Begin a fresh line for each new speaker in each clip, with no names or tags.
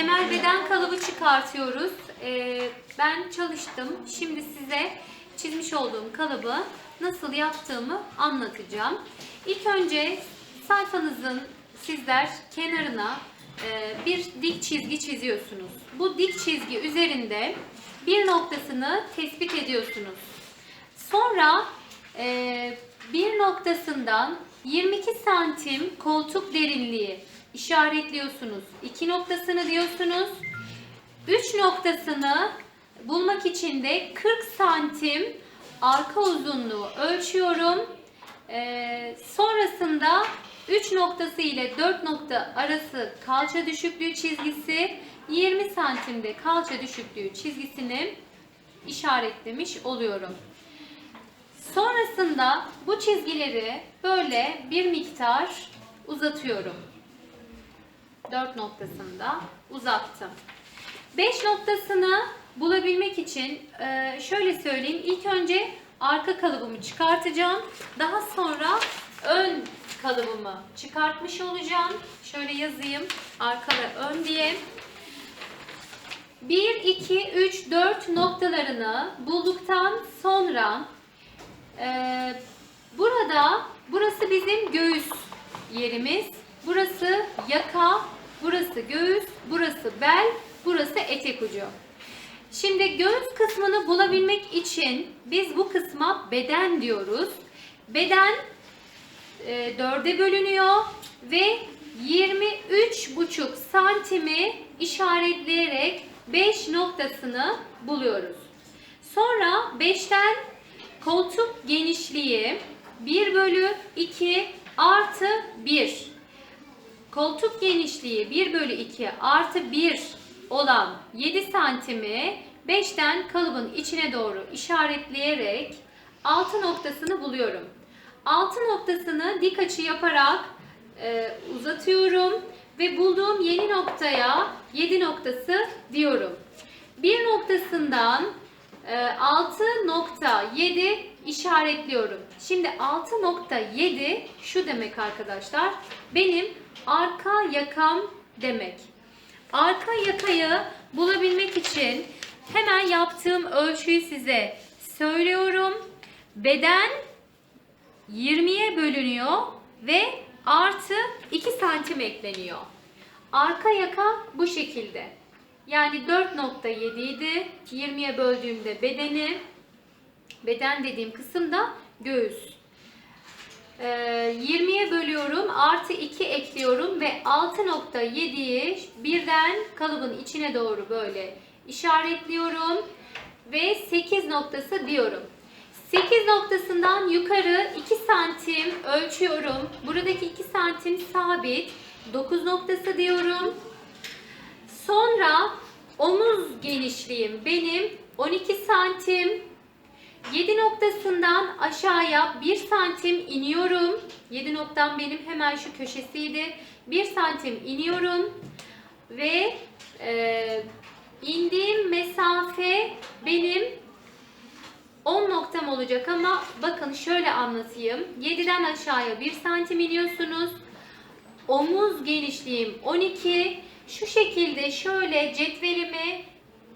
temel beden kalıbı çıkartıyoruz. Ee, ben çalıştım. Şimdi size çizmiş olduğum kalıbı nasıl yaptığımı anlatacağım. İlk önce sayfanızın sizler kenarına e, bir dik çizgi çiziyorsunuz. Bu dik çizgi üzerinde bir noktasını tespit ediyorsunuz. Sonra e, bir noktasından 22 santim koltuk derinliği işaretliyorsunuz. İki noktasını diyorsunuz. 3 noktasını bulmak için de 40 santim arka uzunluğu ölçüyorum. Ee, sonrasında 3 noktası ile 4 nokta arası kalça düşüklüğü çizgisi 20 santimde kalça düşüklüğü çizgisini işaretlemiş oluyorum. Sonrasında bu çizgileri böyle bir miktar uzatıyorum. 4 noktasında uzattım. 5 noktasını bulabilmek için e, şöyle söyleyeyim. İlk önce arka kalıbımı çıkartacağım. Daha sonra ön kalıbımı çıkartmış olacağım. Şöyle yazayım. Arka ve ön diye. 1, 2, 3, 4 noktalarını bulduktan sonra e, burada burası bizim göğüs yerimiz. Burası yaka, burası göğüs, burası bel, burası etek ucu. Şimdi göğüs kısmını bulabilmek için biz bu kısma beden diyoruz. Beden e, dörde bölünüyor ve 23,5 santimi işaretleyerek 5 noktasını buluyoruz. Sonra 5'ten koltuk genişliği 1 bölü 2 artı 1. Koltuk genişliği 1 bölü 2 artı 1 olan 7 santimi 5'ten kalıbın içine doğru işaretleyerek 6 noktasını buluyorum. 6 noktasını dik açı yaparak e, uzatıyorum ve bulduğum yeni noktaya 7 noktası diyorum. Bir noktasından e, 6.7 işaretliyorum. Şimdi 6.7 şu demek arkadaşlar. Benim arka yakam demek. Arka yakayı bulabilmek için hemen yaptığım ölçüyü size söylüyorum. Beden 20'ye bölünüyor ve artı 2 santim ekleniyor. Arka yaka bu şekilde. Yani 4.7 idi. 20'ye böldüğümde bedeni, beden dediğim kısım da göğüs. Ee, 20'ye bölüyorum, artı 2 ekliyorum ve 6.7'yi birden kalıbın içine doğru böyle işaretliyorum ve 8 noktası diyorum. 8 noktasından yukarı 2 santim ölçüyorum. Buradaki 2 santim sabit. 9 noktası diyorum. Sonra omuz genişliğim benim 12 santim. 7 noktasından aşağıya 1 santim iniyorum. 7 noktam benim hemen şu köşesiydi. 1 santim iniyorum. Ve e, indiğim mesafe benim 10 noktam olacak ama bakın şöyle anlatayım. 7'den aşağıya 1 santim iniyorsunuz. Omuz genişliğim 12. Şu şekilde şöyle cetvelimi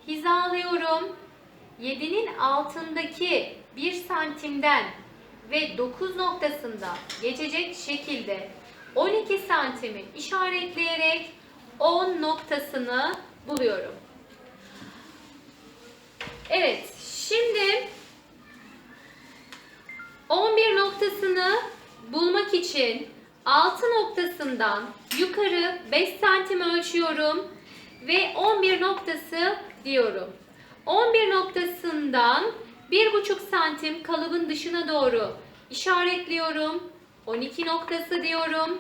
hizalıyorum. 7'nin altındaki 1 santimden ve 9 noktasında geçecek şekilde 12 santimi işaretleyerek 10 noktasını buluyorum. Evet, şimdi 11 noktasını bulmak için 6 noktasından yukarı 5 santim ölçüyorum ve 11 noktası diyorum. 11 noktasından 1,5 santim kalıbın dışına doğru işaretliyorum. 12 noktası diyorum.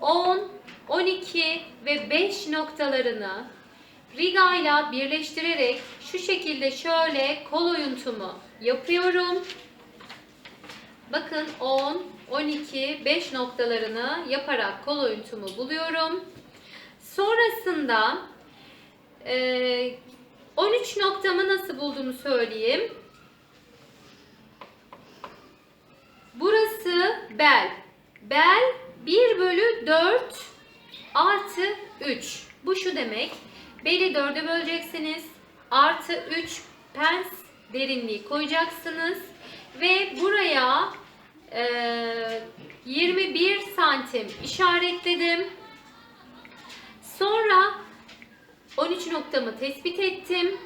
10, 12 ve 5 noktalarını riga ile birleştirerek şu şekilde şöyle kol oyuntumu yapıyorum. Bakın 10, 12, 5 noktalarını yaparak kol oyuntumu buluyorum. Sonrasında e, 13 noktamı nasıl bulduğumu söyleyeyim. Burası bel. Bel 1 bölü 4 artı 3. Bu şu demek. Beli dörde böleceksiniz. Artı 3 pens derinliği koyacaksınız. Ve buraya eee, 21 santim işaretledim. Sonra 13 noktamı tespit ettim.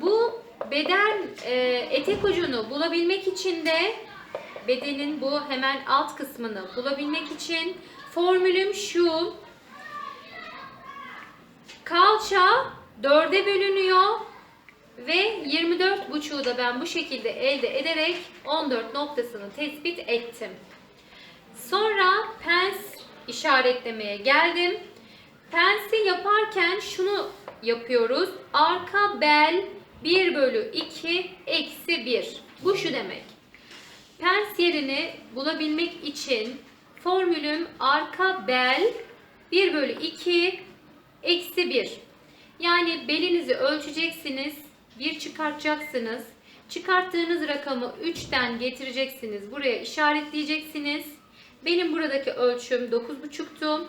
Bu beden e, etek ucunu bulabilmek için de bedenin bu hemen alt kısmını bulabilmek için formülüm şu. Kalça dörde bölünüyor ve 24 buçuğu da ben bu şekilde elde ederek 14 noktasını tespit ettim. Sonra pens işaretlemeye geldim. Pensi yaparken şunu yapıyoruz. Arka bel 1 bölü 2 eksi 1. Bu şu demek. Pens yerini bulabilmek için formülüm arka bel 1 bölü 2 eksi 1. Yani belinizi ölçeceksiniz. Bir çıkartacaksınız. Çıkarttığınız rakamı 3'ten getireceksiniz. Buraya işaretleyeceksiniz. Benim buradaki ölçüm 9,5'tu.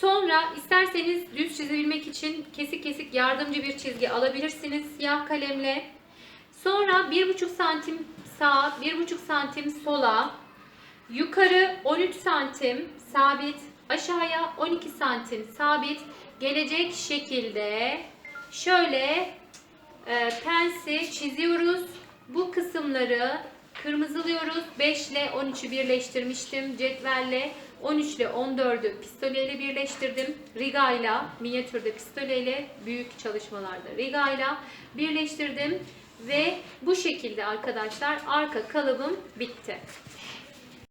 Sonra isterseniz düz çizebilmek için kesik kesik yardımcı bir çizgi alabilirsiniz siyah kalemle. Sonra 1,5 santim sağa, 1,5 santim sola, yukarı 13 santim sabit, aşağıya 12 santim sabit gelecek şekilde şöyle e, pensi çiziyoruz. Bu kısımları kırmızılıyoruz. 5 ile 13'ü birleştirmiştim cetvelle. 13 ile 14'ü pistoleyle birleştirdim. Riga ile minyatürde pistoleyle büyük çalışmalarda Riga ile birleştirdim. Ve bu şekilde arkadaşlar arka kalıbım bitti.